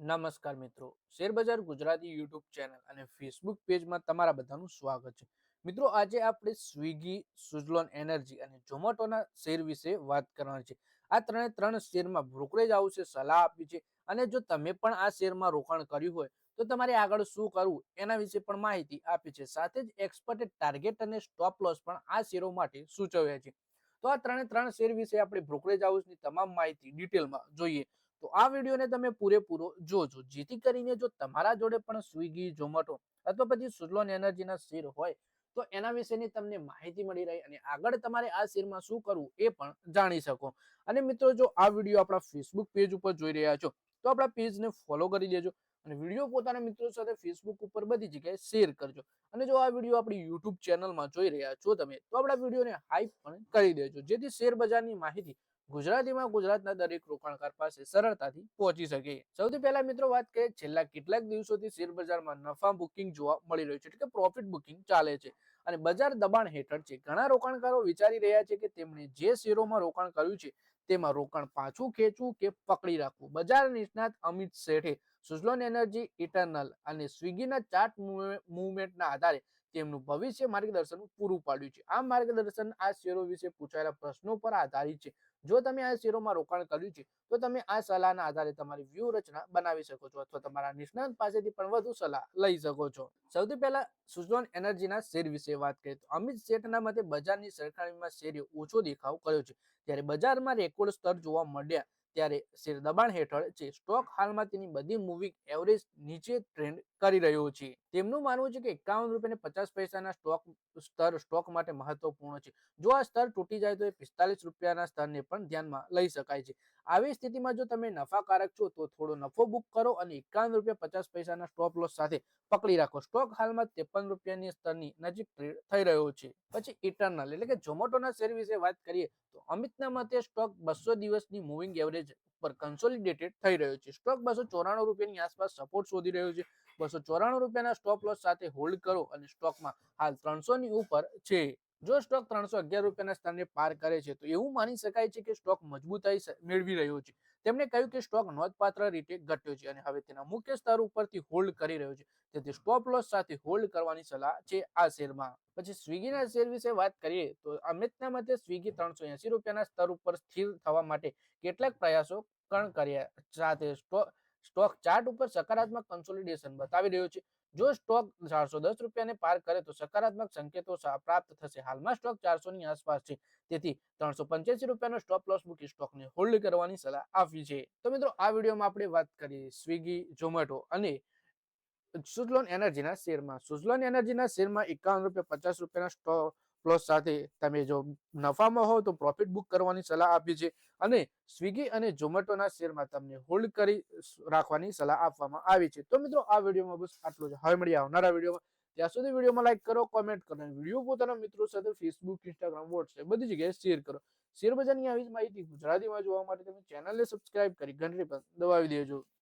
નમસ્કાર મિત્રો. શેરબજાર ગુજરાતી યુટ્યુબ ચેનલ અને ફેસબુક પેજમાં તમારા બધાનું સ્વાગત છે. મિત્રો, આજે આપણે સ્વિગી, સુઝલોન એનર્જી અને ઝોમેટોના શેર વિશે વાત કરવાની છે. આ ત્રણે ત્રણ શેરમાં બ્રોકરેજ હાઉસે સલાહ આપી છે અને જો તમે પણ આ શેરમાં રોકાણ કર્યું હોય, તો તમારે આગળ શું કરવું એના વિશે પણ માહિતી આપી છે. સાથે જ એક્સપર્ટે ટાર્ગેટ અને સ્ટોપ લોસ પણ આ શેરો માટે સૂચવ્યા છે. તો આ ત્રણે ત્રણ શેર વિશે આપણે બ્રોકરેજ હાઉસની તમામ માહિતી ડિટેલમાં જોઈએ. તો આ વિડીયોને તમે પૂરેપૂરો જોજો. જેથી કરીને જો તમારા જોડે પણ સ્વિગી, ઝોમેટો અથવા પછી સુઝલોન એનર્જીના શેર હોય, તો એના વિશેની તમને માહિતી મળી રહે અને આગળ તમારે આ શેરમાં શું કરવું એ પણ જાણી શકો. અને મિત્રો, જો આ વીડિયો આપણા ફેસબુક પેજ ઉપર જોઈ રહ્યા છો, તો આપણા પેજને ફોલો કરી દેજો અને વીડિયો પોતાના મિત્રો સાથે ફેસબુક ઉપર બધી જગ્યાએ શેર કરજો. અને જો આ વીડિયો આપણી યુટ્યુબ ચેનલમાં જોઈ રહ્યા છો તમે, તો આપણા વિડીયોને હાઈપ પણ કરી દેજો. જેથી શેર બજારની માહિતી ગુજરાતીમાં ગુજરાતના દરેક રોકાણકાર પાસે સરળતાથી પહોંચી શકે. સૌથી પહેલા મિત્રો વાત કરીએ છેલ્લા કેટલાક દિવસોથી શેર બજારમાં નફા બુકિંગ જોવા મળી રહ્યું છે એટલે કે પ્રોફિટ બુકિંગ ચાલે છે. અને બજાર દબાણ હેઠળ છે. ઘણા રોકાણકારો વિચારી રહ્યા છે કે તેમણે જે શેરોમાં રોકાણ કર્યું છે, તેમાં રોકાણ પાછું ખેંચવું કે પકડી રાખવું? બજાર નિષ્ણાત અમિત શેઠે સુઝલોન એનર્જી ઇટરનલ અને સ્વિગીના ચાર્ટ મુવમેન્ટના આધારે તેમનું ભવિષ્ય માર્ગદર્શન પૂરું પાડ્યું છે. આ માર્ગદર્શન, આ શેરો વિશે પૂછાયેલા પ્રશ્નો પર આધારિત છે. જો તમે આ શેરોમાં રોકાણ કર્યું છે, તો તમે આ સલાહના આધારે તમારી વ્યૂહરચના બનાવી શકો છો અથવા તમારા નિષ્ણાંત પાસેથી પણ વધુ સલાહ લઈ શકો છો. સૌથી પહેલા સુઝલોન એનર્જીના શેર વિશે વાત કરીએ તો અમિત શેઠના મતે બજારની સરખામણીમાં શેરે ઓછો દેખાવ કર્યો છે. જ્યારે બજારમાં રેકોર્ડ સ્તર જોવા મળ્યા ત્યારે શેર દબાણ હેઠળ છે સ્ટોક હાલમાં તેની બધી મૂવિંગ એવરેજ નીચે ટ્રેન્ડ કરી રહ્યો છે. તેમનું માનવું છે કે એકાવન રૂપિયા પચાસ પૈસાના સ્ટોક સ્તર સ્ટોક માટે મહત્વપૂર્ણ છે. જો આ સ્તર તૂટી જાય તો એ પિસ્તાલીસ રૂપિયાના સ્તરને પણ ધ્યાનમાં લઈ શકાય છે. આવી સ્થિતિમાં જો તમે નફાકારક છો તો થોડો નફો બુક કરો અને એકાવન રૂપિયા પચાસ પૈસાના સ્ટોપ લોસ સાથે પકડી રાખો. સ્ટોક હાલમાં ત્રેપન રૂપિયાની સ્તરની નજીક ટ્રેડ થઈ રહ્યો છે. પછી ઇટરનલ એટલે કે ઝોમેટોના શેર વિશે વાત કરીએ તો અમિતના મતે સ્ટોક બસો દિવસની મૂવિંગ એવરેજ પર કન્સોલિડેટેડ થઈ રહ્યો છે. સ્ટોક બસો ચોરાણું રૂપિયાની આસપાસ સપોર્ટ શોધી રહ્યો છે. બસો ચોરાણું રૂપિયાના સ્ટોપ લોસ સાથે હોલ્ડ કરો અને સ્ટોકમાં હાલ ત્રણસો ની ઉપર છે. જો સ્ટોક ત્રણસો અગિયાર રૂપિયાના સ્થાને પાર કરે છે, તો એવું માની શકાય છે કે સ્ટોક મજબૂતાઈ મેળવી રહ્યો છે. તેમણે કહ્યું કે સ્ટોક નોંધપાત્ર રીતે ઘટ્યો છે અને હવે તેના મુખ્ય સ્તર ઉપરથી હોલ્ડ કરી રહ્યો છે. તેથી સ્ટોપ લોસ સાથે હોલ્ડ કરવાની સલાહ છે આ શેરમાં. પછી સ્વિગીના શેર વિશે વાત કરીએ, તો અમિતના મતે સ્વિગી ત્રણસો એસી રૂપિયાના સ્તર ઉપર સ્થિર થવા માટે કેટલાક પ્રયાસો કર્યા સાથે સ્ટોક ચાર્ટ ઉપર સકારાત્મક કન્સોલિડેશન બતાવી રહ્યો છે. જો સ્ટોક ચારસો દસ રૂપિયાને પાર કરે તો સકારાત્મક સંકેતો પ્રાપ્ત થશે. હાલમાં સ્ટોક ચારસો ની આસપાસ છે. તેથી ત્રણસો પંચ્યાસી રૂપિયાનો સ્ટોપ લોસ મૂકી સ્ટોકને હોલ્ડ કરવાની સલાહ આપી છે. તો મિત્રો, આ વિડીયોમાં આપણે વાત કરીએ સ્વિગી, ઝોમેટો અને સુઝલોન એનર્જીના શેરમાં. સુઝલોન એનર્જીના શેરમાં એકાવન રૂપિયા પચાસ રૂપિયાના સ્ટોક પ્લસ સાથે તમે જો નફામાં હો તો પ્રોફિટ બુક કરવાની સલાહ આપી છે અને સ્વિગી અને ઝોમેટોના શેરમાં તમને હોલ્ડ કરી રાખવાની સલાહ આપવામાં આવી છે. તો મિત્રો, આ વિડીયોમાં બસ આટલું છે હવે મળીએ આવનારા વિડીયોમાં. ત્યાં સુધી વિડીયોમાં લાઈક કરો કોમેન્ટ કરો વીડિયો પોતાના મિત્રો સાથે ફેસબુક ઇન્સ્ટાગ્રામ વોટ્સએપ બધી જગ્યાએ શેર કરો. શેર બજારની આવી જ માહિતી ગુજરાતીમાં જોવા માટે તમે ચેનલને સબસ્ક્રાઇબ કરી ઘંટડી પર દબાવી દેજો.